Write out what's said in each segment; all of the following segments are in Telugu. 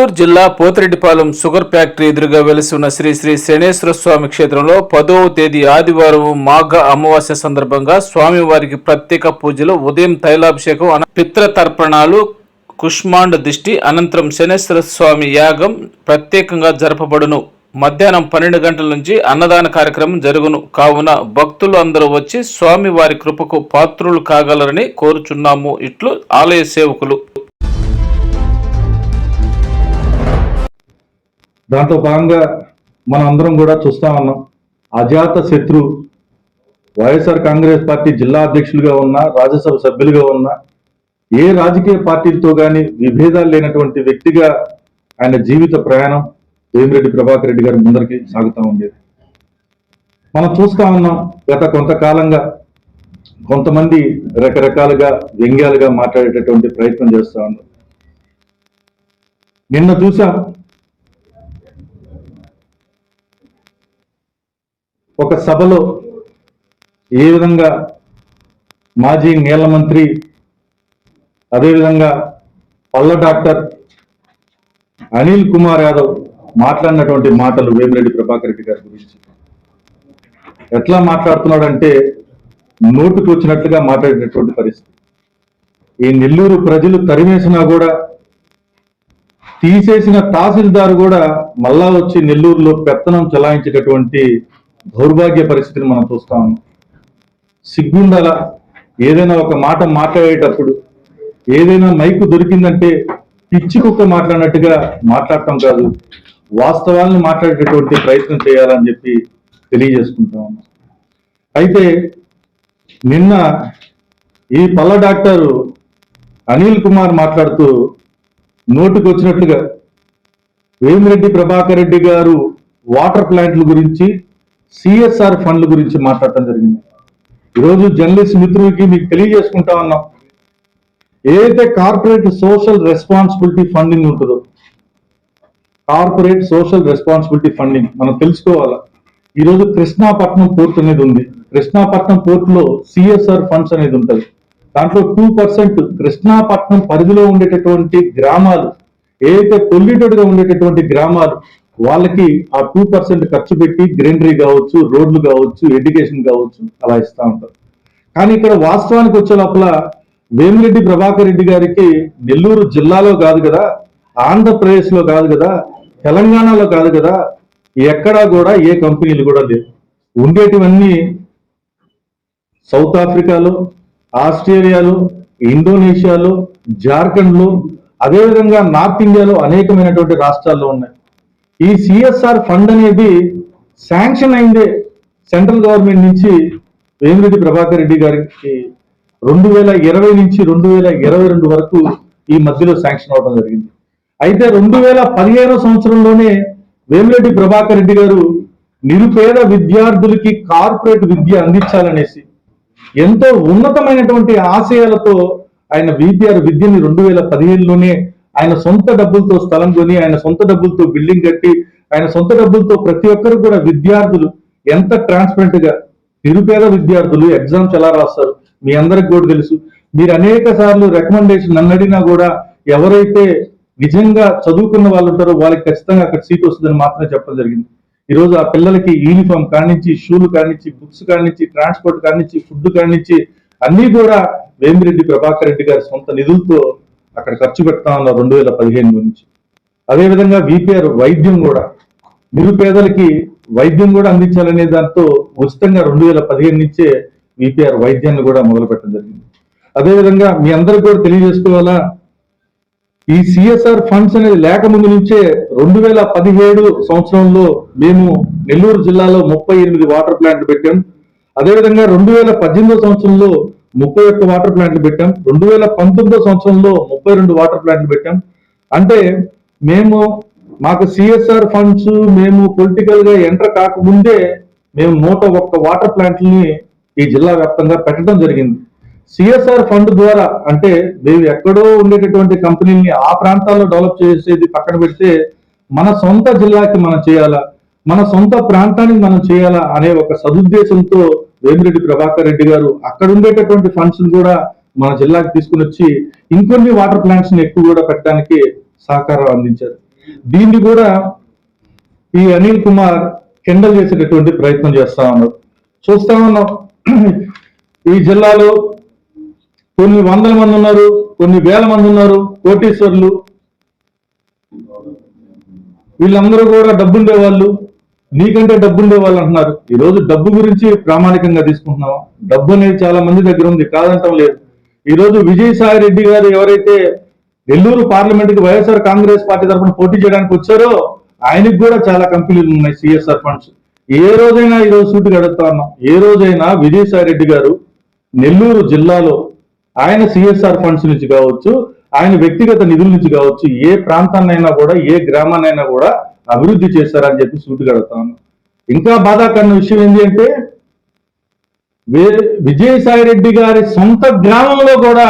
నెల్లూరు జిల్లా పోతిరెడ్డిపాలెం షుగర్ ఫ్యాక్టరీ ఎదురుగా వెలిసి ఉన్న శ్రీ శ్రీ శనేశ్వర స్వామి క్షేత్రంలో పదవ తేదీ ఆదివారం మాఘ అమావాస్య సందర్భంగా స్వామివారికి ప్రత్యేక పూజలు ఉదయం తైలాభిషేకం పిత్ర తర్పణాలు కుష్మాండ దిష్టి అనంతరం శనేశ్వర స్వామి యాగం ప్రత్యేకంగా జరపబడును. మధ్యాహ్నం పన్నెండు గంటల నుంచి అన్నదాన కార్యక్రమం జరుగును. కావున భక్తులు అందరూ వచ్చి స్వామి వారి కృపకు పాత్రులు కాగలరని కోరుచున్నాము. ఇట్లు ఆలయ సేవకులు. దాంట్లో భాగంగా మనం అందరం కూడా చూస్తా ఉన్నాం. అజాత శత్రు వైఎస్ఆర్ కాంగ్రెస్ పార్టీ జిల్లా అధ్యక్షులుగా ఉన్నా రాజ్యసభ సభ్యులుగా ఉన్నా ఏ రాజకీయ పార్టీలతో కానీ విభేదాలు లేనటువంటి వ్యక్తిగా ఆయన జీవిత ప్రయాణం వేమిరెడ్డి ప్రభాకర్ రెడ్డి గారి ముందరికి సాగుతూ ఉండేది. మనం చూస్తా ఉన్నాం గత కొంతకాలంగా కొంతమంది రకరకాలుగా వ్యంగ్యాలుగా మాట్లాడేటటువంటి ప్రయత్నం చేస్తా ఉన్నాం. నిన్న చూసాం ఒక సభలో ఏ విధంగా మాజీ నీళ్ళ మంత్రి అదేవిధంగా పల్ల డాక్టర్ అనిల్ కుమార్ యాదవ్ మాట్లాడినటువంటి మాటలు వేమిరెడ్డి ప్రభాకర్ రెడ్డి గారి గురించి. ఎట్లా మాట్లాడుతున్నాడంటే నోటుకు వచ్చినట్లుగా మాట్లాడినటువంటి పరిస్థితి. ఈ నెల్లూరు ప్రజలు తరిమేసినా కూడా తీసేసిన తహసీల్దార్ కూడా మళ్ళా వచ్చి నెల్లూరులో పెత్తనం చలాయించేటటువంటి దౌర్భాగ్య పరిస్థితిని మనం చూస్తాము సిగ్గుండాల ఏదైనా ఒక మాట మాట్లాడేటప్పుడు ఏదైనా మైకు దొరికిందంటే పిచ్చి కుక్క మాట్లాడినట్టుగా మాట్లాడటం కాదు వాస్తవాలను మాట్లాడేటటువంటి ప్రయత్నం చేయాలని చెప్పి తెలియజేసుకుంటా అయితే నిన్న ఈ పల్ల డాక్టర్ అనిల్ కుమార్ మాట్లాడుతూ నోటుకు వచ్చినట్లుగా వేమిరెడ్డి ప్రభాకర్ రెడ్డి గారు వాటర్ ప్లాంట్ల గురించి సిఎస్ఆర్ ఫండ్ల గురించి మాట్లాడటం జరిగింది. ఈరోజు జర్నలిస్ట్ మిత్రులకి మీకు తెలియజేసుకుంటా ఉన్నాం. ఏదైతే కార్పొరేట్ సోషల్ రెస్పాన్సిబిలిటీ ఫండింగ్ ఉంటుందో కార్పొరేట్ సోషల్ రెస్పాన్సిబిలిటీ ఫండింగ్ మనం తెలుసుకోవాలి? ఈరోజు కృష్ణాపట్నం పోర్ట్ అనేది ఉంది. కృష్ణాపట్నం పోర్టులో సిఎస్ఆర్ ఫండ్స్ అనేది ఉంటుంది. దాంట్లో టూ పర్సెంట్ కృష్ణాపట్నం పరిధిలో ఉండేటటువంటి గ్రామాలు ఏదైతే పొల్యూటెడ్గా ఉండేటటువంటి గ్రామాలు వాళ్ళకి ఆ టూ పర్సెంట్ ఖర్చు పెట్టి గ్రీనరీ కావచ్చు రోడ్లు కావచ్చు ఎడ్యుకేషన్ కావచ్చు అలా ఇస్తా ఉంటారు. కానీ ఇక్కడ వాస్తవానికి వచ్చే లోపల వేమిరెడ్డి ప్రభాకర్ రెడ్డి గారికి నెల్లూరు జిల్లాలో కాదు కదా ఆంధ్రప్రదేశ్లో కాదు కదా తెలంగాణలో కాదు కదా ఎక్కడా కూడా ఏ కంపెనీలు కూడా లేవు. ఉండేటివన్నీ సౌత్ ఆఫ్రికాలో ఆస్ట్రేలియాలో ఇండోనేషియాలో జార్ఖండ్లో అదేవిధంగా నార్త్ ఇండియాలో అనేకమైనటువంటి రాష్ట్రాల్లో ఉన్నాయి. ఈ సిఎస్ఆర్ ఫండ్ అనేది శాంక్షన్ అయిందే సెంట్రల్ గవర్నమెంట్ నుంచి వేమిరెడ్డి ప్రభాకర్ రెడ్డి గారికి. రెండు వేల ఇరవై నుంచి రెండు వేల ఇరవై రెండు వరకు ఈ మధ్యలో శాంక్షన్ అవడం జరిగింది. అయితే రెండు వేల పదిహేను సంవత్సరంలోనే వేమిరెడ్డి ప్రభాకర్ రెడ్డి గారు నిరుపేద విద్యార్థులకి కార్పొరేట్ విద్య అందించాలనేసి ఎంతో ఉన్నతమైనటువంటి ఆశయాలతో ఆయన విపిఆర్ విద్యని రెండు వేల పదిహేనులోనే ఆయన సొంత డబ్బులతో స్థలం కొని ఆయన సొంత డబ్బులతో బిల్డింగ్ కట్టి ఆయన సొంత డబ్బులతో ప్రతి ఒక్కరు కూడా విద్యార్థులు ఎంత ట్రాన్స్పరెంట్గా నిరుపేద విద్యార్థులు ఎగ్జామ్స్ ఎలా రాస్తారు మీ అందరికి కూడా తెలుసు. మీరు అనేక సార్లు రికమెండేషన్ అన్నడినా కూడా ఎవరైతే నిజంగా చదువుకున్న వాళ్ళు ఉంటారో వాళ్ళకి ఖచ్చితంగా అక్కడ సీట్ వస్తుందని మాత్రమే చెప్పడం జరిగింది. ఈ రోజు ఆ పిల్లలకి యూనిఫామ్ కానించి షూలు కానించి బుక్స్ కానించి ట్రాన్స్పోర్ట్ కానించి ఫుడ్ కానించి అన్ని కూడా వేమిరెడ్డి ప్రభాకర్ రెడ్డి గారి సొంత నిధులతో అక్కడ ఖర్చు పెడతా ఉన్నారు రెండు వేల పదిహేను నుంచి. అదేవిధంగా విపిఆర్ వైద్యం కూడా. నిరుపేదలకి వైద్యం కూడా అందించాలనే దాంతో ఉచితంగా రెండు వేల పదిహేను నుంచే విపిఆర్ వైద్యాన్ని కూడా మొదలు పెట్టడం జరిగింది. అదేవిధంగా మీ అందరికి కూడా తెలియజేసుకోవాలా? ఈ సిఎస్ఆర్ ఫండ్స్ అనేది లేకముందు నుంచే రెండు వేల పదిహేడు సంవత్సరంలో మేము నెల్లూరు జిల్లాలో ముప్పై ఎనిమిది వాటర్ ప్లాంట్లు పెట్టాం. అదేవిధంగా రెండు వేల పద్దెనిమిదో సంవత్సరంలో ముప్పై ఒక్క వాటర్ ప్లాంట్లు పెట్టాం. రెండు వేల పంతొమ్మిదో సంవత్సరంలో ముప్పై రెండు వాటర్ ప్లాంట్లు పెట్టాం. అంటే మేము మాకు సిఎస్ఆర్ ఫండ్స్ మేము పొలిటికల్గా ఎంటర్ కాకముందే మేము నూట ఒక్క వాటర్ ప్లాంట్లని ఈ జిల్లా వ్యాప్తంగా పెట్టడం జరిగింది. సిఎస్ఆర్ ఫండ్ ద్వారా అంటే మేము ఎక్కడో ఉండేటటువంటి కంపెనీని ఆ ప్రాంతాల్లో డెవలప్ చేసేది పక్కన పెడితే మన సొంత జిల్లాకి మనం చేయాలా? మన సొంత ప్రాంతానికి మనం చేయాలా? అనే ఒక సదుద్దేశంతో వేమిరెడ్డి ప్రభాకర్ రెడ్డి గారు అక్కడ ఉండేటటువంటి ఫండ్స్ కూడా మన జిల్లాకి తీసుకుని వచ్చి ఇంకొన్ని వాటర్ ప్లాంట్స్ని ఎక్కువ కూడా పెట్టడానికి సహకారం అందించారు. దీన్ని కూడా ఈ అనిల్ కుమార్ కెండల్ చేసేటటువంటి ప్రయత్నం చేస్తా ఉన్నారు. చూస్తా ఉన్నాం. ఈ జిల్లాలో కొన్ని వందల మంది ఉన్నారు కొన్ని వేల మంది ఉన్నారు కోటీశ్వర్లు. వీళ్ళందరూ కూడా డబ్బుండేవాళ్ళు. నీకంటే డబ్బుండే వాళ్ళు అంటున్నారు ఈ రోజు డబ్బు గురించి ప్రామాణికంగా తీసుకుంటున్నావా? డబ్బు అనేది చాలా మంది దగ్గర ఉంది కాదంటం లేదు. ఈ రోజు విజయసాయి రెడ్డి గారు ఎవరైతే నెల్లూరు పార్లమెంట్కి వైఎస్ఆర్ కాంగ్రెస్ పార్టీ తరఫున పోటీ చేయడానికి వచ్చారో ఆయనకు కూడా చాలా కంపెనీలు ఉన్నాయి సిఎస్ఆర్ ఫండ్స్. ఏ రోజైనా ఈ రోజు సూటు గడుపుతా ఉన్నాం. ఏ రోజైనా విజయసాయి రెడ్డి గారు నెల్లూరు జిల్లాలో ఆయన సిఎస్ఆర్ ఫండ్స్ నుంచి కావచ్చు ఆయన వ్యక్తిగత నిధుల నుంచి కావచ్చు ఏ ప్రాంతాన్నైనా కూడా ఏ గ్రామాన్నైనా కూడా అభివృద్ధి చేశారని చెప్పి సూటిగా అడుగుతాను ఇంకా బాధాకరణ విషయం ఏంటి అంటే వే- విజయసాయి రెడ్డి గారి సొంత గ్రామంలో కూడా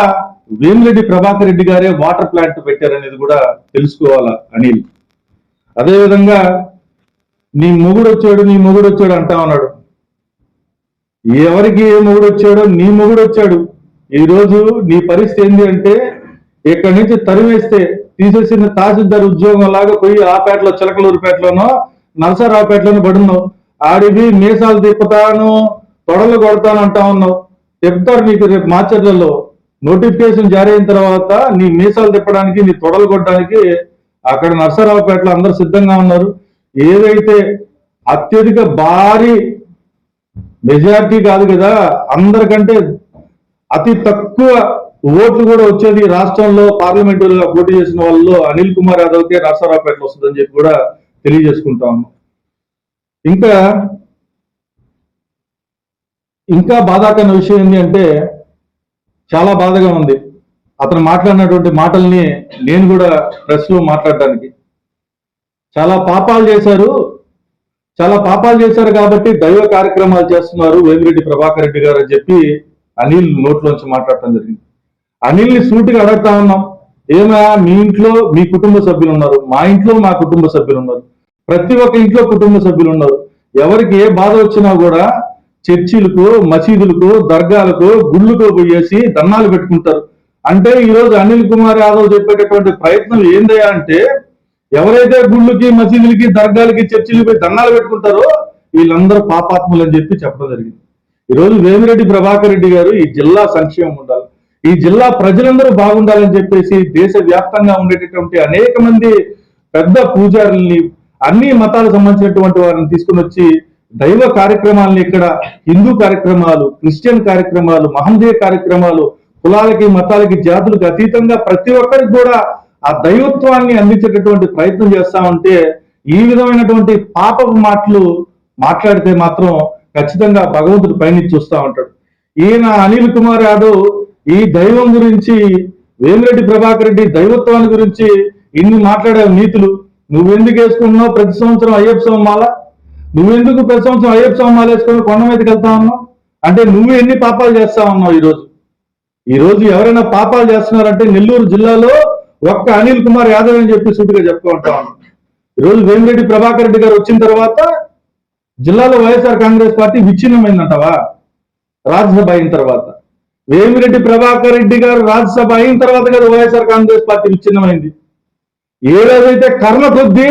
వేమిరెడ్డి ప్రభాకర్ రెడ్డి గారే వాటర్ ప్లాంట్ పెట్టారనేది కూడా తెలుసుకోవాలా అనిల్? అదేవిధంగా నీ మొగుడు వచ్చాడు నీ మొగుడు వచ్చాడు అంటా ఉన్నాడు. ఎవరికి ఏ మొగుడు వచ్చాడో నీ మొగుడు వచ్చాడు. ఈ రోజు నీ పరిస్థితి ఏంటి అంటే ఇక్కడి నుంచి తరివేస్తే తీసేసిన తహసీల్దార్ ఉద్యోగం లాగా పోయి ఆపేటలో చిలకలూరుపేటలోనో నరసరావుపేటలోనో పడున్నావు. ఆడివి మీసాలు తిప్పుతాను తొడలు కొడతాను అంటా ఉన్నావు. చెప్తారు నీకు రేపు మార్చర్లలో నోటిఫికేషన్ జారీ అయిన తర్వాత నీ మీసాలు తిప్పడానికి నీ తొడలు కొట్టడానికి అక్కడ నరసరావుపేటలో అందరు సిద్ధంగా ఉన్నారు. ఏదైతే అత్యధిక భారీ మెజారిటీ కాదు కదా అందరికంటే అతి తక్కువ ఓట్లు కూడా వచ్చేది రాష్ట్రంలో పార్లమెంటరీగా పోటీ చేసిన వాళ్ళలో అనిల్ కుమార్ యాదవ్కే నరసరావుపేటలో వస్తుందని చెప్పి కూడా తెలియజేసుకుంటా ఇంకా ఇంకా బాధాకరణ విషయం ఏంటి అంటే చాలా బాధగా ఉంది. అతను మాట్లాడినటువంటి మాటల్ని నేను కూడా ప్రెస్లో మాట్లాడటానికి మాట్లాడడానికి. చాలా పాపాలు చేశారు. చాలా పాపాలు చేశారు కాబట్టి దైవ కార్యక్రమాలు చేస్తున్నారు వేమిరెడ్డి ప్రభాకర్ రెడ్డి గారు అని చెప్పి అనిల్ నోట్లోంచి మాట్లాడటం జరిగింది. అనిల్ని సూటిగా అడగతా ఉన్నాం. ఏమా మీ ఇంట్లో మీ కుటుంబ సభ్యులు ఉన్నారు మా ఇంట్లో మా కుటుంబ సభ్యులు ఉన్నారు ప్రతి ఒక్క ఇంట్లో కుటుంబ సభ్యులు ఉన్నారు ఎవరికి ఏ బాధ వచ్చినా కూడా చర్చిలకు మసీదులకు దర్గాలకు గుళ్ళుకు పోయేసి దన్నాలు పెట్టుకుంటారు. అంటే ఈ రోజు అనిల్ కుమార్ యాదవ్ చెప్పేటటువంటి ప్రయత్నం ఏందయ్యా అంటే ఎవరైతే గుళ్ళకి మసీదులకి దర్గాలకి చర్చిలకి పోయి దండాలు పెట్టుకుంటారో వీళ్ళందరూ పాపాత్ములు అని చెప్పి చెప్పడం జరిగింది. ఈ రోజు వేమిరెడ్డి ప్రభాకర్ రెడ్డి గారు ఈ జిల్లా సంక్షేమం ఉండాలి. ఈ జిల్లా ప్రజలందరూ బాగుండాలని చెప్పేసి దేశ వ్యాప్తంగా ఉండేటటువంటి అనేక మంది పెద్ద పూజారుల్ని అన్ని మతాలకు సంబంధించినటువంటి వారిని తీసుకుని వచ్చి దైవ కార్యక్రమాలని ఇక్కడ హిందూ కార్యక్రమాలు క్రిస్టియన్ కార్యక్రమాలు మహందేయ కార్యక్రమాలు కులాలకి మతాలకి జాతులకు అతీతంగా ప్రతి ఒక్కరికి కూడా ఆ దైవత్వాన్ని అందించేటటువంటి ప్రయత్నం చేస్తా ఉంటే ఈ విధమైనటువంటి పాపపు మాటలు మాట్లాడితే మాత్రం ఖచ్చితంగా భగవంతుడు పైనుంచి చూస్తా ఉంటాడు. ఈయన అనిల్ కుమార్ యాదవ్ ఈ దైవం గురించి వేమిరెడ్డి ప్రభాకర్ రెడ్డి దైవత్వాన్ని గురించి ఇన్ని మాట్లాడే నీతులు. నువ్వెందుకు వేసుకుంటున్నావు ప్రతి సంవత్సరం అయ్యప్ప స్వామి నువ్వెందుకు ప్రతి సంవత్సరం అయ్యప్ప స్వామి వేసుకొని కొండ మీదకి వెళ్తా ఉన్నావు? అంటే నువ్వు ఎన్ని పాపాలు చేస్తా ఉన్నావు ఈ రోజు ఈ రోజు ఎవరైనా పాపాలు చేస్తున్నారంటే నెల్లూరు జిల్లాలో ఒక్క అనిల్ కుమార్ యాదవ్ అని చెప్పి సూటిగా చెప్తూ ఉంటాం ఈ రోజు వేమిరెడ్డి ప్రభాకర్ రెడ్డి గారు వచ్చిన తర్వాత జిల్లాలో వైఎస్ఆర్ కాంగ్రెస్ పార్టీ విచ్ఛిన్నమైందంటవా? రాజ్యసభ అయిన తర్వాత. వేమిరెడ్డి ప్రభాకర్ రెడ్డి గారు రాజ్యసభ అయిన తర్వాత కదా వైఎస్ఆర్ కాంగ్రెస్ పార్టీ విచ్ఛిన్నమైంది. ఏ రోజైతే కర్మ కొద్దీ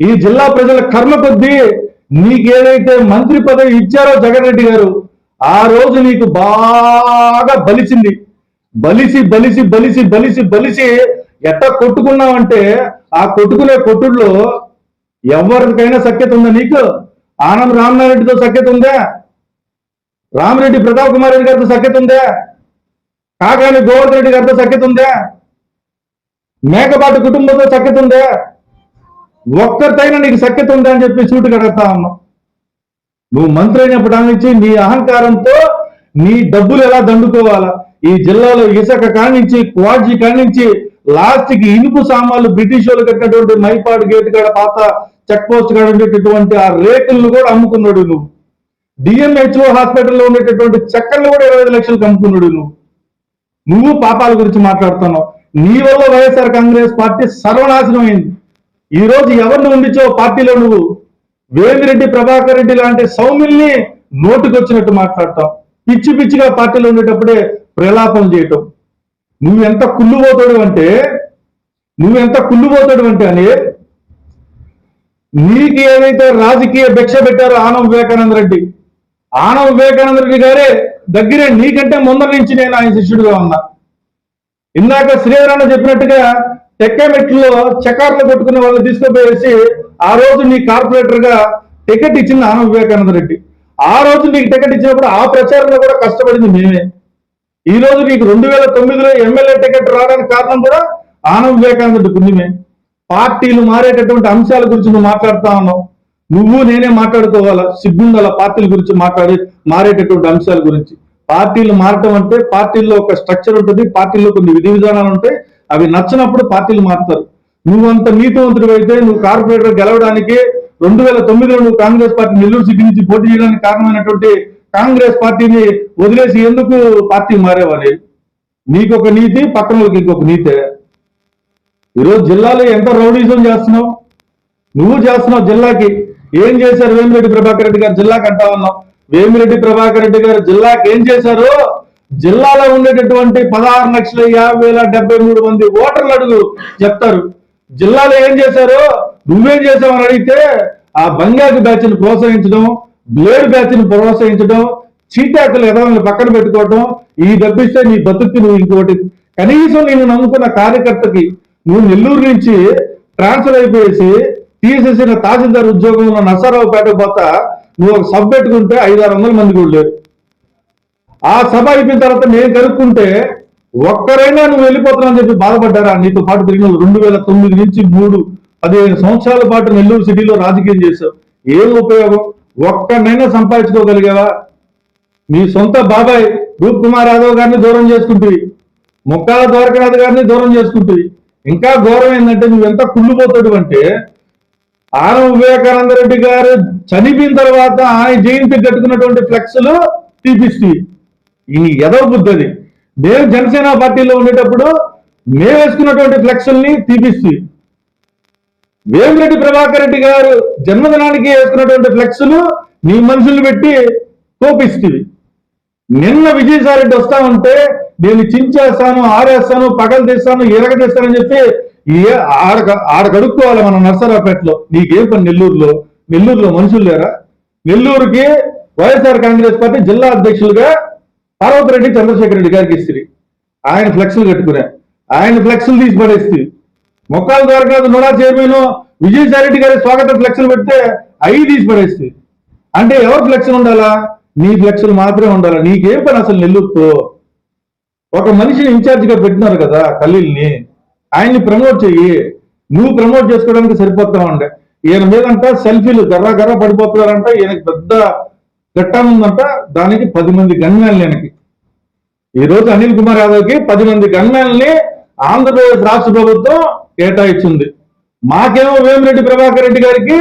ఈ జిల్లా ప్రజల కర్మ కొద్దీ నీకేదైతే మంత్రి పదవి ఇచ్చారో జగన్ రెడ్డి గారు ఆ రోజు నీకు బాగా బలిసింది. బలిసి బలిసి బలిసి బలిసి బలిసి ఎట్ట కొట్టుకున్నావంటే ఆ కొట్టుకునే కొట్టుడులో ఎవరికైనా సఖ్యత ఉందా నీకు? ఆనంద్ రామనారెడ్డితో సఖ్యత ఉందా? రామిరెడ్డి ప్రతాప్ కుమార్ రెడ్డి గారితో సఖ్యత ఉందా? కాకాని గోవర్ధన్ రెడ్డి గారితో సఖ్యత ఉందా? మేకపాటి కుటుంబంతో సఖ్యత ఉందా? ఒక్కరితైనా నీకు సఖ్యత ఉందా అని చెప్పి సూటు కడతా ఉన్నావు. నువ్వు మంత్రి అయినప్పటి నుంచి నీ అహంకారంతో నీ డబ్బులు ఎలా దండుకోవాలా? ఈ జిల్లాలో ఇసుక కానించి క్వాజీ కానించి లాస్ట్కి ఇనుపు సామాన్లు బ్రిటిష్ వాళ్ళు కట్టినటువంటి మైపాడు గేట్ కాడ పాత చెక్ పోస్ట్ కాడ ఉండేటటువంటి ఆ రేకులను కూడా అమ్ముకున్నాడు నువ్వు. డిఎంహెచ్ఓ హాస్పిటల్లో ఉండేటటువంటి చక్కర్లు కూడా ఇరవై ఐదు లక్షలకు నువ్వు నువ్వు పాపాల గురించి మాట్లాడుతున్నావు. నీ వల్ల వైఎస్ఆర్ కాంగ్రెస్ పార్టీ సర్వనాశనం అయింది. ఈ రోజు ఎవరిని ఉండిచో పార్టీలో నువ్వు? వేమిరెడ్డి ప్రభాకర్ రెడ్డి లాంటి సౌమిల్ని నోటుకొచ్చినట్టు మాట్లాడతాం పిచ్చి పిచ్చిగా పార్టీలో ఉండేటప్పుడే ప్రలాపం చేయటం. నువ్వెంత కుళ్ళుపోతాడు అంటే నువ్వెంత కుళ్ళుపోతాడు అంటే అని నీకు ఏదైతే రాజకీయ భిక్ష పెట్టారో ఆనం వివేకానంద రెడ్డి ఆనవ వివేకానంద రెడ్డి గారే దగ్గరే నీకంటే ముందర నుంచి నేను ఆయన శిష్యుడిగా ఉన్నా. ఇందాక శ్రీధరన్న చెప్పినట్టుగా టెక్కెమెట్లో చకార్లు కొట్టుకునే వాళ్ళని తీసుకుపోయేసి ఆ రోజు నీ కార్పొరేటర్గా టికెట్ ఇచ్చింది ఆనవ వివేకానంద రెడ్డి. ఆ రోజు నీకు టికెట్ ఇచ్చినప్పుడు ఆ ప్రచారంలో కూడా కష్టపడింది మేమే. ఈ రోజు నీకు రెండు వేల తొమ్మిదిలో ఎమ్మెల్యే టికెట్ రావడానికి కారణం కూడా ఆనవ వివేకానంద రెడ్డి పుణ్యమే పార్టీలు మారేటటువంటి అంశాల గురించి నువ్వు మాట్లాడుతా ఉన్నావు. నువ్వు నేనే మాట్లాడుకోవాలా? సిగ్గుండాల పార్టీల గురించి మాట్లాడి మారేటటువంటి అంశాల గురించి? పార్టీలు మారటం అంటే పార్టీల్లో ఒక స్ట్రక్చర్ ఉంటుంది పార్టీల్లో కొన్ని విధి విధానాలు ఉంటాయి అవి నచ్చినప్పుడు పార్టీలు మారుతారు. నువ్వు అంత నీతివంతుడు అయితే నువ్వు కార్పొరేటర్ గెలవడానికి రెండు వేల తొమ్మిదిలో నువ్వు కాంగ్రెస్ పార్టీ నెల్లూరు సిటీ నుంచి పోటీ చేయడానికి కారణమైనటువంటి కాంగ్రెస్ పార్టీని వదిలేసి ఎందుకు పార్టీ మారేవాడి నీకు ఒక నీతి పక్కన వాళ్ళకి ఇంకొక నీతే. ఈరోజు జిల్లాలో ఎంత రౌడీజం చేస్తున్నావు? నువ్వు చేస్తున్నావు జిల్లాకి ఏం చేశారు వేమిరెడ్డి ప్రభాకర్ రెడ్డి గారు జిల్లాకి అంటా ఉన్నాం. వేమిరెడ్డి ప్రభాకర్ రెడ్డి గారు జిల్లాకి ఏం చేశారు? జిల్లాలో ఉండేటటువంటి పదహారు లక్షల యాభై వేల డెబ్బై మూడు మంది ఓటర్లు అడుగు చెప్తారు. జిల్లాలో ఏం చేశారు? నువ్వేం చేశావని అడిగితే ఆ బంగారు బ్యాచ్ని ప్రోత్సహించడం బ్లేడ్ బ్యాచ్ని ప్రోత్సహించడం చీటాకులు ఎదవల్ని పక్కన పెట్టుకోవడం ఈ డబ్బిస్తే నీ బతుక్కి నువ్వు ఇంకోటి. కనీసం నేను నమ్ముకున్న కార్యకర్తకి నువ్వు నెల్లూరు నుంచి ట్రాన్స్ఫర్ అయిపోయేసి తీసేసిన తహసీల్దార్ ఉద్యోగంలో నరసరావుపేట పోతా నువ్వు ఒక సబ్ పెట్టుకుంటే ఐదు ఆరు వందల మంది కూడా లేరు ఆ సభ అయిపోయిన తర్వాత నేను కనుక్కుంటే ఒక్కరైనా నువ్వు వెళ్ళిపోతున్నావు అని చెప్పి బాధపడ్డారా? నీతో పాటు తిరిగిన రెండు వేల తొమ్మిది నుంచి మూడు పదిహేను సంవత్సరాల పాటు నెల్లూరు సిటీలో రాజకీయం చేశావు. ఏం ఉపయోగం? ఒక్కనైనా సంపాదించుకోగలిగావా? మీ సొంత బాబాయ్ రూప్ కుమార్ యాదవ్ గారిని దూరం చేసుకుంటుంది. ముక్కాల ద్వారకనాథ్ గారిని దూరం చేసుకుంటుంది. ఇంకా ఘోరం ఏంటంటే నువ్వు ఎంత కుళ్ళిపోతాడు అంటే ఆనం వివేకానంద రెడ్డి గారు చనిపోయిన తర్వాత ఆయన జయంతి కట్టుకున్నటువంటి ఫ్లెక్స్లు టీపీసీ ఈ ఎదవ బుద్ధది మేము జనసేన పార్టీలో ఉండేటప్పుడు మేము వేసుకున్నటువంటి ఫ్లెక్స్ల్ని తీపిస్తుంది వేమిరెడ్డి ప్రభాకర్ రెడ్డి గారు జన్మదినానికి వేసుకున్నటువంటి ఫ్లెక్స్లు నీ మనుషులు పెట్టి కోపిస్తుంది. నిన్న విజయసాయి రెడ్డి వస్తా ఉంటే నేను చించేస్తాను ఆరేస్తాను పగలు తీస్తాను ఎరగ తీస్తానని చెప్పి ఏ ఆడ ఆడ కడుక్కోవాలి మన నర్సరావుపేటలో. నీకేం పని నెల్లూరులో? నెల్లూరులో మనుషులు లేరా? నెల్లూరుకి వైఎస్ఆర్ కాంగ్రెస్ పార్టీ జిల్లా అధ్యక్షులుగా పార్వతిరెడ్డి చంద్రశేఖర రెడ్డి గారికి ఇస్తుంది ఆయన ఫ్లెక్స్లు కట్టుకునే. ఆయన ఫ్లెక్స్లు తీసి పడేస్తుంది మొక్కల ద్వారా నోడా చైర్మన్ విజయసాయి రెడ్డి గారి స్వాగత ఫ్లెక్స్లు పెడితే అవి తీసి పడేస్తుంది అంటే ఎవరు ఫ్లెక్స్లు ఉండాలా? నీ ఫ్లెక్స్లు మాత్రమే ఉండాలా? నీకేం పని అసలు నెల్లూరుతో? ఒక మనిషిని ఇన్ఛార్జిగా పెట్టినారు కదా కల్లీల్ని ఆయన్ని ప్రమోట్ చెయ్యి. నువ్వు ప్రమోట్ చేసుకోవడానికి సరిపోతా ఉండే ఈయన మీదంట సెల్ఫీలు గర్ర గర్ర పడిపోతున్నారంట. ఈయనకి పెద్ద గట్టానుందంట దానికి పది మంది గన్మ్యాన్లు ఈయనకి. ఈ రోజు అనిల్ కుమార్ యాదవ్కి పది మంది గన్మ్యాన్లని ఆంధ్రప్రదేశ్ రాష్ట్ర ప్రభుత్వం కేటాయించింది మాకేమో వేమిరెడ్డి ప్రభాకర్ రెడ్డి గారికి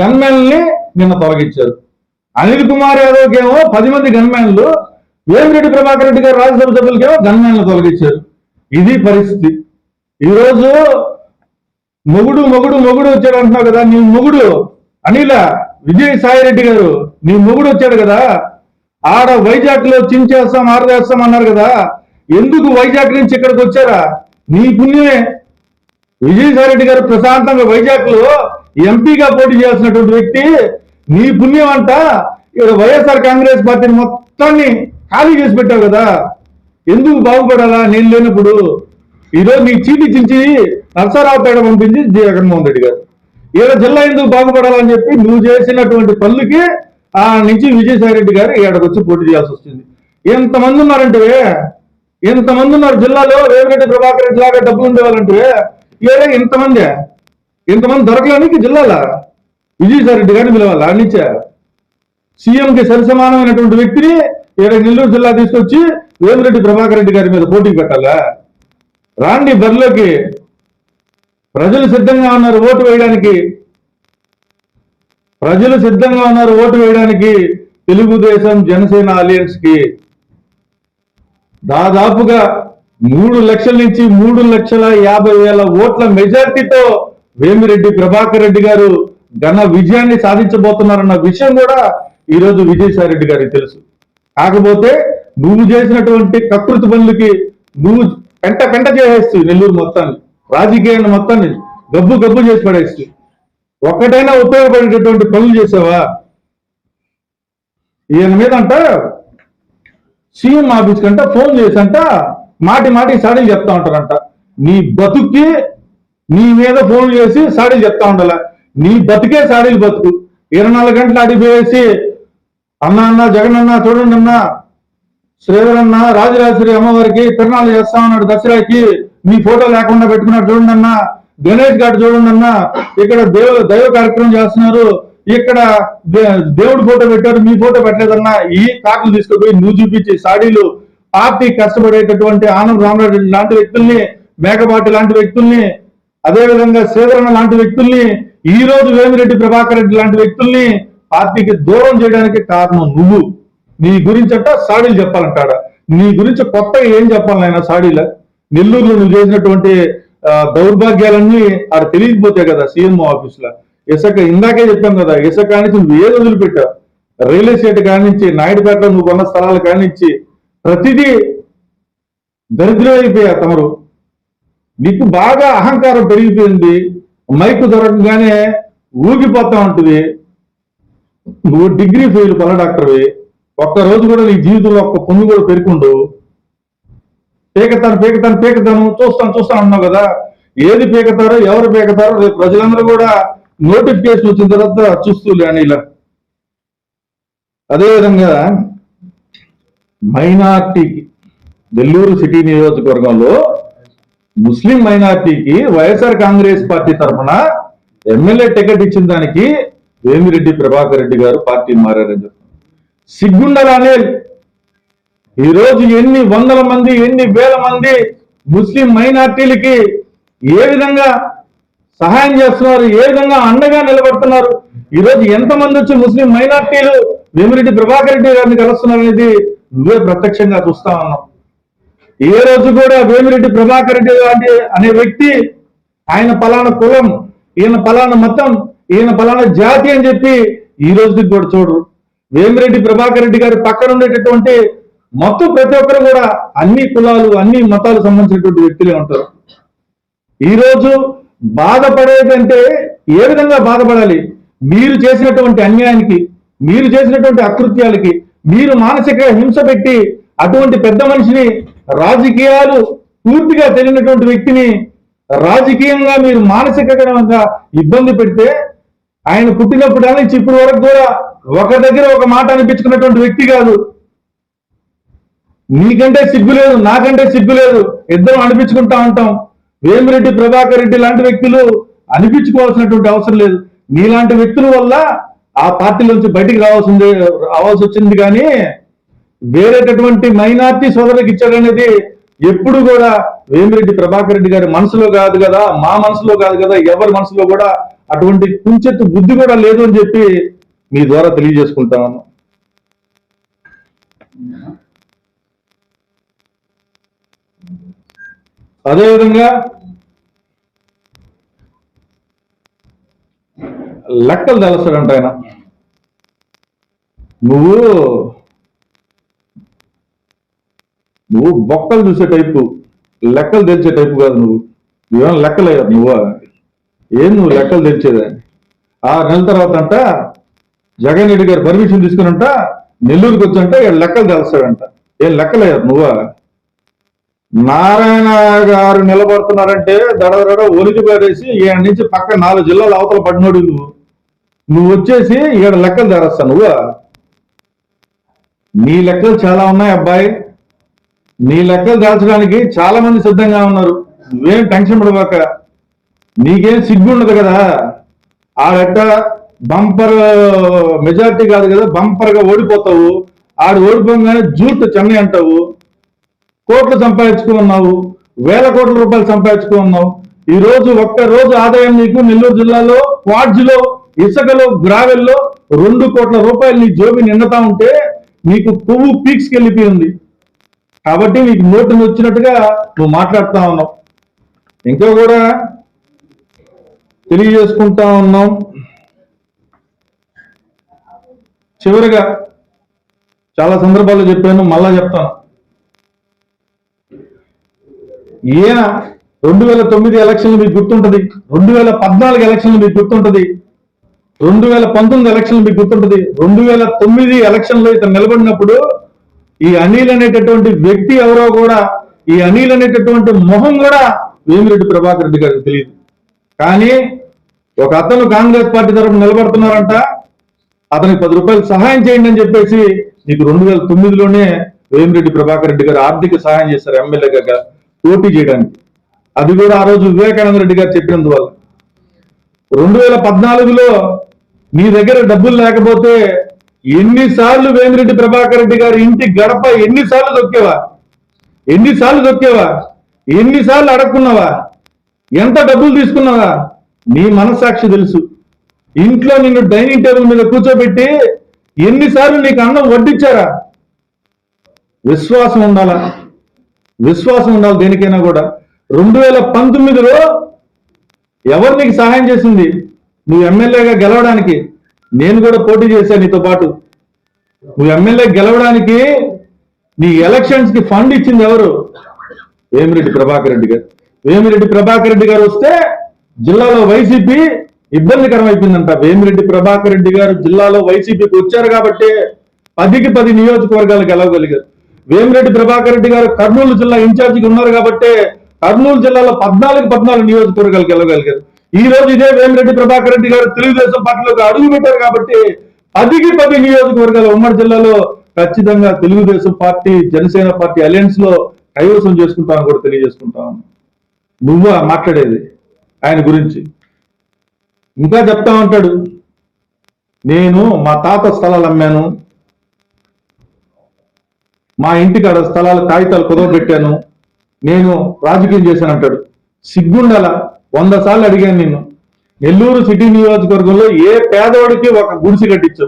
గన్మ్యాన్లని నిన్న తొలగించారు. అనిల్ కుమార్ యాదవ్కి ఏమో పది మంది గన్మ్యాన్లు వేమిరెడ్డి ప్రభాకర్ రెడ్డి గారు రాజ్యసభ సభ్యులకేమో గన్మ్యాన్లు తొలగించారు. ఇది పరిస్థితి. ఈరోజు మొగుడు మొగుడు మొగుడు వచ్చాడు అంటున్నావు కదా నీ మొగుడు. అనిల విజయ్ సాయి రెడ్డి గారు నీ మొగుడు వచ్చాడు కదా. ఆడ వైజాగ్లో చించేస్తాం ఆరదేస్తాం అన్నారు కదా. ఎందుకు వైజాగ్ నుంచి ఇక్కడికి వచ్చారా? నీ పుణ్యమే. విజయ్ రెడ్డి గారు ప్రశాంతంగా వైజాగ్లో ఎంపీగా పోటీ చేయాల్సినటువంటి వ్యక్తి నీ పుణ్యం అంట. ఇక్కడ వైఎస్ఆర్ కాంగ్రెస్ పార్టీని మొత్తాన్ని ఖాళీ చేసి పెట్టావు కదా. ఎందుకు బాగుపడాలా? నేను లేనప్పుడు ఈరోజు మీకు చీటి చించి నరసరావుపేట పంపించి జగన్మోహన్ రెడ్డి గారు. ఈడ జిల్లా ఎందుకు బాగుపడాలని చెప్పి నువ్వు చేసినటువంటి పనులకి ఆ నుంచి విజయసాయి రెడ్డి గారు ఈడకు వచ్చి పోటీ చేయాల్సి వస్తుంది. ఎంతమంది ఉన్నారంటే ఎంతమంది ఉన్నారు జిల్లాలో? రేవిరెడ్డి ప్రభాకర్ రెడ్డి లాగా డబ్బులు ఉండేవాళ్ళంటే ఏడే ఇంతమంది ఇంతమంది దొరకడానికి జిల్లాలా? విజయసాయి రెడ్డి గారిని పిలవాలి? అన్నిచ్చా సీఎంకి సరిసమానమైనటువంటి వ్యక్తిని ఈడ నెల్లూరు జిల్లా తీసుకొచ్చి రేవిరెడ్డి ప్రభాకర్ రెడ్డి గారి మీద పోటీ పెట్టాలా? రాండి బరిలోకి. ప్రజలు సిద్ధంగా ఉన్నారు ఓటు వేయడానికి. ప్రజలు సిద్ధంగా ఉన్నారు ఓటు వేయడానికి. తెలుగుదేశం జనసేన అలయన్స్కి దాదాపుగా మూడు లక్షల నుంచి మూడు లక్షల యాభై వేల ఓట్ల మెజార్టీతో వేమిరెడ్డి ప్రభాకర్ రెడ్డి గారు ఘన విజయాన్ని సాధించబోతున్నారన్న విషయం కూడా ఈ రోజు విజయసాయి రెడ్డి గారికి తెలుసు. కాకపోతే నువ్వు చేసినటువంటి కకృతి పనులకి నువ్వు పెంట పెంట చేసేస్తుంది నెల్లూరు మొత్తాన్ని. రాజకీయాన్ని మొత్తాన్ని గబ్బు గబ్బు చేసి పడేస్తుంది. ఒక్కటైనా ఉపయోగపడేటటువంటి పనులు చేసావా? ఈయన మీద అంట సీఎం ఆఫీస్ కంట ఫోన్ చేసంట మాటి మాటి సాడీలు చెప్తా ఉంటారంట. నీ బతుక్కి నీ మీద ఫోన్ చేసి సాడీలు చెప్తా ఉండాల. నీ బతుకే సాడీలు బతుకు. ఇరవై నాలుగు గంటలు అడిగిపోయేసి అన్న అన్న జగన్ అన్న చూడండి అన్నా శ్రీధర్ రాజరాజేశ్వరి అమ్మవారికి తిరణాలు చేస్తా ఉన్నాడు దసరాకి. మీ ఫోటో లేకుండా పెట్టుకున్నాడు చూడండి అన్న. గణేష్ గారు చూడండి అన్న. ఇక్కడ దేవ దైవ కార్యక్రమం చేస్తున్నారు. ఇక్కడ దే- దేవుడి ఫోటో పెట్టారు మీ ఫోటో పెట్టలేదన్న. ఈ కాకులు తీసుకుపోయి నువ్వు చూపించి సాడీలు. పార్టీ కష్టపడేటటువంటి ఆనంద్ రామరెడ్డి లాంటి వ్యక్తుల్ని మేకపాటి లాంటి వ్యక్తుల్ని అదే విధంగా లాంటి వ్యక్తుల్ని ఈ రోజు వేమిరెడ్డి ప్రభాకర్ రెడ్డి లాంటి వ్యక్తుల్ని పార్టీకి దూరం చేయడానికి కారణం నువ్వు. నీ గురించి అంట సాడీలు చెప్పాలంటాడ. నీ గురించి కొత్తగా ఏం చెప్పాలి ఆయన సాడీల? నెల్లూరులో నువ్వు చేసినటువంటి దౌర్భాగ్యాలన్నీ ఆడ తెలియకపోతాయి కదా సీఎంఓ ఆఫీస్లో ఇసక ఇందాకే చెప్పాం కదా ఇసక నుంచి నువ్వు ఏది వదిలిపెట్టావు? రియల్ ఎస్టేట్ కానించి నాయుడుపేటలో నువ్వు కొన్న స్థలాలు కానించి ప్రతిదీ దరిద్రమైపోయా అయిపోయా తమరు? నీకు బాగా అహంకారం పెరిగిపోయింది మైకు దొరకగానే ఊగిపోతా ఉంటుంది. నువ్వు డిగ్రీ ఫెయిల్ పల్ల డాక్టర్వి. ఒక్క రోజు కూడా నీ జీవితంలో ఒక్క పొందు కూడా పెరుకుండు పేకతాను పేకతాను పేకతాను చూస్తాను చూస్తాను అన్నావు కదా. ఏది పేకతారో ఎవరు పేకతారో రేపు ప్రజలందరూ కూడా నోటిఫికేషన్ వచ్చిన తర్వాత చూస్తూ లేని ఇలా. అదేవిధంగా మైనార్టీకి నెల్లూరు సిటీ నియోజకవర్గంలో ముస్లిం మైనార్టీకి వైఎస్ఆర్ కాంగ్రెస్ పార్టీ తరఫున ఎమ్మెల్యే టికెట్ ఇచ్చిన దానికి వేమిరెడ్డి ప్రభాకర్ రెడ్డి గారు పార్టీ మారని చెప్తున్నారు సిగ్గుండరానే ఈ రోజు ఎన్ని వందల మంది ఎన్ని వేల మంది ముస్లిం మైనార్టీలకి ఏ విధంగా సహాయం చేస్తున్నారు ఏ విధంగా అండగా నిలబడుతున్నారు? ఈ రోజు ఎంతమంది వచ్చి ముస్లిం మైనార్టీలు వేమిరెడ్డి ప్రభాకర్ రెడ్డి గారిని కలుస్తున్నారు అనేది నువ్వే ప్రత్యక్షంగా చూస్తా ఉన్నావు. ఏ రోజు కూడా వేమిరెడ్డి ప్రభాకర్ రెడ్డి గారి అనే వ్యక్తి ఆయన పలానా కులం ఈయన పలానా మతం ఈయన పలానా జాతి అని చెప్పి ఈ రోజుకి కూడా చూడరు. వేమిరెడ్డి ప్రభాకర్ రెడ్డి గారి పక్కన ఉండేటటువంటి మొత్తం ప్రతి ఒక్కరు కూడా అన్ని కులాలు అన్ని మతాలు సంబంధించినటువంటి వ్యక్తులే ఉంటారు. ఈ రోజు బాధపడేదంటే ఏ విధంగా బాధపడాలి? మీరు చేసినటువంటి అన్యాయానికి మీరు చేసినటువంటి అకృత్యాలకి మీరు మానసిక హింస పెట్టి అటువంటి పెద్ద మనిషిని రాజకీయాలు పూర్తిగా తెలియనటువంటి వ్యక్తిని రాజకీయంగా మీరు మానసికంగా ఇబ్బంది పెడితే ఆయన పుట్టినప్పుడు నుంచి ఇప్పటి వరకు కూడా ఒక దగ్గర ఒక మాట అనిపించుకున్నటువంటి వ్యక్తి కాదు. నీకంటే సిగ్గు లేదు నాకంటే సిగ్గు లేదు. ఇద్దరం అనిపించుకుంటా ఉంటాం. వేమిరెడ్డి ప్రభాకర్ రెడ్డి లాంటి వ్యక్తులు అనిపించుకోవాల్సినటువంటి అవసరం లేదు. నీలాంటి వ్యక్తుల వల్ల ఆ పార్టీలోంచి బయటికి రావాల్సింది రావాల్సి వచ్చింది కానీ వేరేటటువంటి మైనార్టీ సోదరులకు ఇచ్చాడనేది ఎప్పుడు కూడా వేమిరెడ్డి ప్రభాకర్ రెడ్డి గారి మనసులో కాదు కదా మా మనసులో కాదు కదా ఎవరి మనసులో కూడా అటువంటి కుంచెత్తు బుద్ధి కూడా లేదు అని చెప్పి మీ ద్వారా తెలియజేసుకుంటాను. అదేవిధంగా లెక్కలు తెలుస్తాడంట ఆయన. నువ్వు నువ్వు బొక్కలు చూసే టైపు లెక్కలు తెరిచే టైపు కాదు నువ్వు. నువ్వేమో లెక్కలేదు నువ్వు? ఏం నువ్వు లెక్కలు తెచ్చేదా ఆరు నెలల తర్వాత అంట జగన్ రెడ్డి గారు పర్మిషన్ తీసుకునంట నెల్లూరుకి వచ్చంట ఇక్కడ లెక్కలు తెలుస్తాడంట. ఏం లెక్కలేదు నువ్వా? నారాయణ గారు నిలబడుతున్నారంటే దడదడ ఒలికి పడేసి ఈయన నుంచి పక్క నాలుగు జిల్లాలు అవతల పడినోడు నువ్వు. నువ్వు వచ్చేసి ఈడ లెక్కలు తెరస్తా నువ్వా? నీ లెక్కలు చాలా ఉన్నాయి అబ్బాయి. నీ లెక్కలు దాల్చడానికి చాలా మంది సిద్ధంగా ఉన్నారు. నువ్వేం టెన్షన్ పడబాక. నీకేం సిగ్గు ఉండదు కదా? ఆ లెక్క బంపర్ మెజారిటీ కాదు కదా బంపర్గా ఓడిపోతావు. ఆడు ఓడిపోగానే జూట్ చెన్నై అంటావు. కోట్లు సంపాదించుకున్నావు వేల కోట్ల రూపాయలు సంపాదించుకున్నావు ఈ రోజు ఒక్క రోజు ఆదాయం నీకు నెల్లూరు జిల్లాలో క్వాడ్జ్లో ఇసుకలో గ్రావెల్లో రెండు కోట్ల రూపాయలు నీ జోబి నిండుతా ఉంటే నీకు పువ్వు పీక్స్కి వెళ్ళిపోయింది కాబట్టి నీకు నోటు వచ్చినట్టుగా నువ్వు మాట్లాడుతూ ఉన్నావు. ఇంకా కూడా తెలియజేసుకుంటా ఉన్నాం. చివరిగా చాలా సందర్భాల్లో చెప్పాను మళ్ళా చెప్తాను. ఈయన రెండు వేల తొమ్మిది ఎలక్షన్లు మీకు గుర్తుంటది రెండు వేల పద్నాలుగు ఎలక్షన్లు మీకు గుర్తుంటది రెండు వేల పంతొమ్మిది ఎలక్షన్లు మీకు గుర్తుంటది రెండు వేల తొమ్మిది ఎలక్షన్లో ఇతను నిలబడినప్పుడు ఈ అనిల్ అనేటటువంటి వ్యక్తి ఎవరో కూడా ఈ అనిల్ అనేటటువంటి మొహం కూడా వేమిరెడ్డి ప్రభాకర్ రెడ్డి గారికి తెలియదు. కానీ ఒక అతను కాంగ్రెస్ పార్టీ తరఫున నిలబడుతున్నారంట అతనికి పది రూపాయలు సహాయం చేయండి అని చెప్పేసి నీకు రెండు వేల తొమ్మిదిలోనే వేమిరెడ్డి ప్రభాకర్ రెడ్డి గారు ఆర్థిక సహాయం చేశారు ఎమ్మెల్యేగా పోటీ చేయడానికి. అది కూడా ఆ రోజు వివేకానంద రెడ్డి గారు చెప్పినందువల్ల. రెండు వేల పద్నాలుగులో నీ దగ్గర డబ్బులు లేకపోతే ఎన్నిసార్లు వేమిరెడ్డి ప్రభాకర్ రెడ్డి గారి ఇంటి గడప ఎన్నిసార్లు దొక్కేవా ఎన్నిసార్లు దొక్కేవా ఎన్నిసార్లు అడక్కున్నావా? ఎంత డబ్బులు తీసుకున్నావా? నీ మనస్సాక్షి తెలుసు. ఇంట్లో నిన్ను డైనింగ్ టేబుల్ మీద కూర్చోబెట్టి ఎన్నిసార్లు నీకు అన్నం వడ్డించారా విశ్వాసం ఉండాలా? విశ్వాసం ఉండాలి దేనికైనా కూడా. రెండు వేల పంతొమ్మిదిలో ఎవరు నీకు సహాయం చేసింది? నువ్వు ఎమ్మెల్యేగా గెలవడానికి. నేను కూడా పోటీ చేశాను నీతో పాటు. నువ్వు ఎమ్మెల్యే గెలవడానికి నీ ఎలక్షన్స్కి ఫండ్ ఇచ్చింది ఎవరు? వేమిరెడ్డి ప్రభాకర్ రెడ్డి గారు. వేమిరెడ్డి ప్రభాకర్ రెడ్డి గారు వస్తే జిల్లాలో వైసీపీ ఇబ్బందికరం అయిపోయిందంట వేమిరెడ్డి ప్రభాకర్ రెడ్డి గారు జిల్లాలో వైసీపీకి వచ్చారు కాబట్టి పదికి పది నియోజకవర్గాలు గెలవగలిగారు వేమిరెడ్డి ప్రభాకర్ రెడ్డి గారు కర్నూలు జిల్లా ఇన్ఛార్జిగా ఉన్నారు కాబట్టి కర్నూలు జిల్లాలో పద్నాలుగు పద్నాలుగు నియోజకవర్గాలు గెలవగలిగారు ఈ రోజు ఇదే వేమిరెడ్డి ప్రభాకర్ రెడ్డి గారు తెలుగుదేశం పార్టీలోకి అడుగు పెట్టారు కాబట్టి పదికి పది నియోజకవర్గాలు ఉమ్మడి జిల్లాలో ఖచ్చితంగా తెలుగుదేశం పార్టీ జనసేన పార్టీ అలయన్స్లో కైవసం చేసుకుంటామని కూడా తెలియజేసుకుంటాం నువ్వా మాట్లాడేది? ఆయన గురించి. ఇంకా చెప్తా ఉంటాడు. నేను మా తాత స్థలాలు అమ్మాను. మా ఇంటికాడ స్థలాలు కాగితాలు కుదవబెట్టాను నేను రాజకీయం చేశాను అంటాడు. సిగ్గుండాల? వంద సార్లు అడిగాను నిన్ను. నెల్లూరు సిటీ నియోజకవర్గంలో ఏ పేదవాడికి ఒక గుడిసె కట్టించు.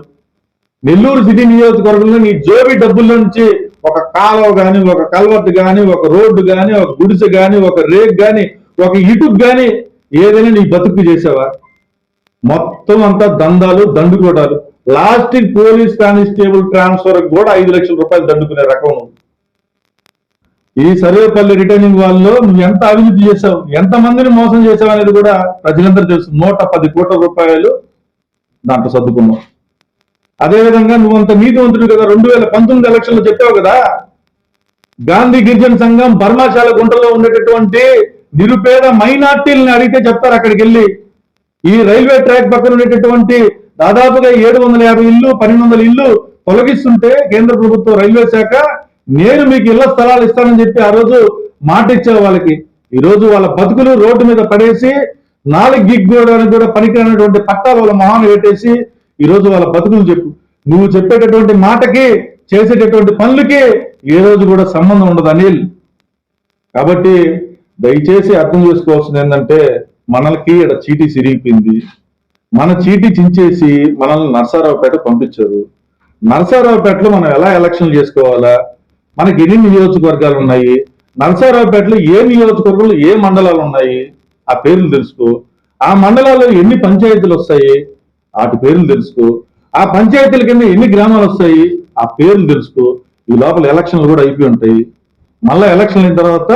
నెల్లూరు సిటీ నియోజకవర్గంలో నీ జోబి డబ్బుల నుంచి ఒక కాలువ కానీ ఒక కల్వర్ట్ కానీ ఒక రోడ్డు కానీ ఒక గుడిసె కానీ ఒక రేక్ కానీ ఒక ఇటుకు కానీ ఏదైనా నీ బతుకు చేసావా? మొత్తం అంతా దందాలు దండుకోవడాలు లాస్ట్ పోలీస్ కానిస్టేబుల్ ట్రాన్స్ఫర్ కూడా ఐదు లక్షల రూపాయలు దండుకునే రకం ఈ సర్వేపల్లి రిటర్నింగ్ వాళ్ళు నువ్వు ఎంత అభివృద్ధి చేసావు ఎంత మందిని మోసం చేసావు అనేది కూడా ప్రజలందరూ తెలుసు. నూట పది కోట్ల రూపాయలు దాంట్లో సర్దుకున్నావు. అదేవిధంగా నువ్వు అంత నీతివంతుడు కదా రెండు వేల పంతొమ్మిది ఎలక్షన్లో చెప్పావు కదా గాంధీ గిరిజన సంఘం బర్మాశాల గుంటలో ఉండేటటువంటి నిరుపేద మైనార్టీలను అడిగితే చెప్తారు అక్కడికి వెళ్ళి. ఈ రైల్వే ట్రాక్ పక్కన ఉండేటటువంటి దాదాపుగా ఏడు వందల యాభై ఇల్లు పన్నెండు వందల ఇల్లు తొలగిస్తుంటే కేంద్ర ప్రభుత్వం రైల్వే శాఖ నేను మీకు ఇళ్ళ స్థలాలు ఇస్తానని చెప్పి ఆ రోజు మాట ఇచ్చారు వాళ్ళకి. ఈ రోజు వాళ్ళ బతుకులు రోడ్డు మీద పడేసి నాలుగు గిగ్ కూడా కూడా పనికిరానటువంటి పట్టాలు వాళ్ళ మొహాన్ని పెట్టేసి ఈరోజు రోజు వాళ్ళ బతుకులు చెప్పు. నువ్వు చెప్పేటటువంటి మాటకి చేసేటటువంటి పనులకి ఏ రోజు కూడా సంబంధం ఉండదు అనిల్. కాబట్టి దయచేసి అర్థం చేసుకోవాల్సింది ఏంటంటే మనల్కి ఇక్కడ చీటీ సిరిగిపోయింది. మన చీటీ చించేసి మనల్ని నర్సారావుపేట పంపించారు. నర్సారావుపేటలో మనం ఎలా ఎలక్షన్లు చేసుకోవాలా? మనకి ఎన్ని నియోజకవర్గాలు ఉన్నాయి? నర్సారావుపేటలో ఏ నియోజకవర్గంలో ఏ మండలాలు ఉన్నాయి? ఆ పేర్లు తెలుసుకో. ఆ మండలాల్లో ఎన్ని పంచాయతీలు వస్తాయి? వాటి పేర్లు తెలుసుకో. ఆ పంచాయతీల కింద ఎన్ని గ్రామాలు వస్తాయి? ఆ పేర్లు తెలుసుకో. ఈ లోపల ఎలక్షన్లు కూడా అయిపోయి ఉంటాయి. మళ్ళీ ఎలక్షన్ అయిన తర్వాత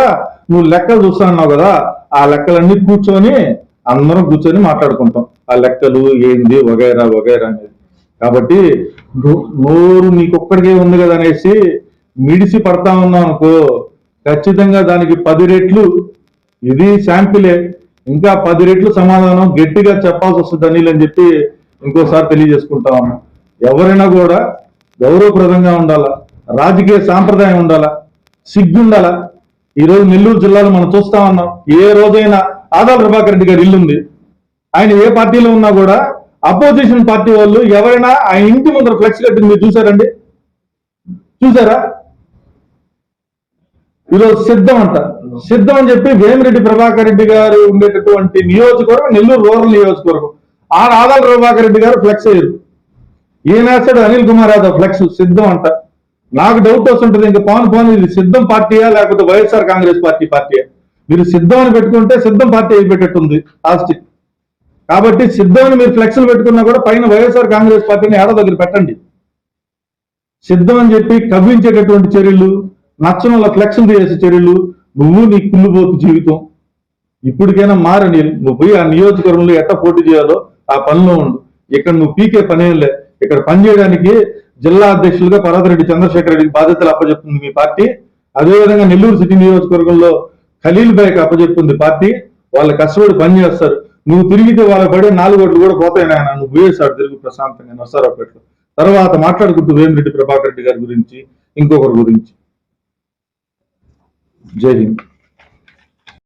నువ్వు లెక్కలు చూస్తా అన్నావు కదా? ఆ లెక్కలన్నీ కూర్చొని అందరం కూర్చొని మాట్లాడుకుంటాం. ఆ లెక్కలు ఏంది వగైరా వగైరా అనేది. కాబట్టి నోరు నీకొక్కడికే ఉంది కదా అనేసి మిడిసి పడతా ఉన్నాం అనుకో ఖచ్చితంగా దానికి పది రెట్లు ఇది శాంపిలే. ఇంకా పది రెట్లు సమాధానం గట్టిగా చెప్పాల్సి వస్తుంది అనిల్ అని చెప్పి ఇంకోసారి తెలియజేసుకుంటా ఉన్నాం. ఎవరైనా కూడా గౌరవప్రదంగా ఉండాలా? రాజకీయ సాంప్రదాయం ఉండాలా? సిగ్గుండాలా? ఈ రోజు నెల్లూరు జిల్లాలో మనం చూస్తా ఉన్నాం ఏ రోజైనా ఆదా ప్రభాకర్ రెడ్డి గారి ఇల్లు ఉంది. ఆయన ఏ పార్టీలో ఉన్నా కూడా అపోజిషన్ పార్టీ వాళ్ళు ఎవరైనా ఆయన ఇంటి ముందర ఫ్లెక్స్ కట్టింది మీరు చూసారండి చూసారా ఈరోజు సిద్ధం అంట. సిద్ధం అని చెప్పి వేమిరెడ్డి ప్రభాకర్ రెడ్డి గారు ఉండేటటువంటి నియోజకవర్గం నెల్లూరు రూరల్ నియోజకవర్గం. ఆ ఆదాల ప్రభాకర్ రెడ్డి గారు ఫ్లెక్స్ అయ్యారు. ఈయన అనిల్ కుమార్ యాదవ్ ఫ్లెక్స్ సిద్ధం అంట. నాకు డౌట్ వస్తుంటది ఇంకా పవన్ పవన్ ఇది సిద్ధం పార్టీయా లేకపోతే వైఎస్ఆర్ కాంగ్రెస్ పార్టీ పార్టీయా? మీరు సిద్ధం అని పెట్టుకుంటే సిద్ధం పార్టీ అయిపోయేటట్టుంది లాస్ట్ కాబట్టి సిద్ధం అని మీరు ఫ్లెక్స్లు పెట్టుకున్నా కూడా పైన వైఎస్ఆర్ కాంగ్రెస్ పార్టీని ఏడ దగ్గర పెట్టండి. సిద్ధం అని చెప్పి కవ్వించేటటువంటి చర్యలు నచ్చని వాళ్ళ ఫ్లెక్స్లు చేసే చర్యలు నువ్వు నీ కుళ్ళిపోతు జీవితం. ఇప్పటికైనా మారని నువ్వు పోయి ఆ నియోజకవర్గంలో ఎట్ట పోటీ చేయాలో ఆ పనిలో ఉండు. ఇక్కడ నువ్వు పీకే పనేలే ఇక్కడ పని చేయడానికి జిల్లా అధ్యక్షులుగా పర్వతరెడ్డి చంద్రశేఖర్ రెడ్డికి బాధ్యతలు అప్పచెప్తుంది మీ పార్టీ. అదేవిధంగా నెల్లూరు సిటీ నియోజకవర్గంలో ఖలీల్ బైక్ అప్పచెప్తుంది పార్టీ. వాళ్ళ కష్టపడి పని చేస్తారు. నువ్వు తిరిగితే వాళ్ళ పడే నాలుగు ఓట్లు కూడా పోతాయి నాయన. నువ్వు వేసాడు తిరుగు ప్రశాంతంగా నర్సారావుపేటలో. తర్వాత మాట్లాడుకుంటూ వేమిరెడ్డి ప్రభాకర్ రెడ్డి గారి గురించి ఇంకొకరి గురించి. జై హింద్.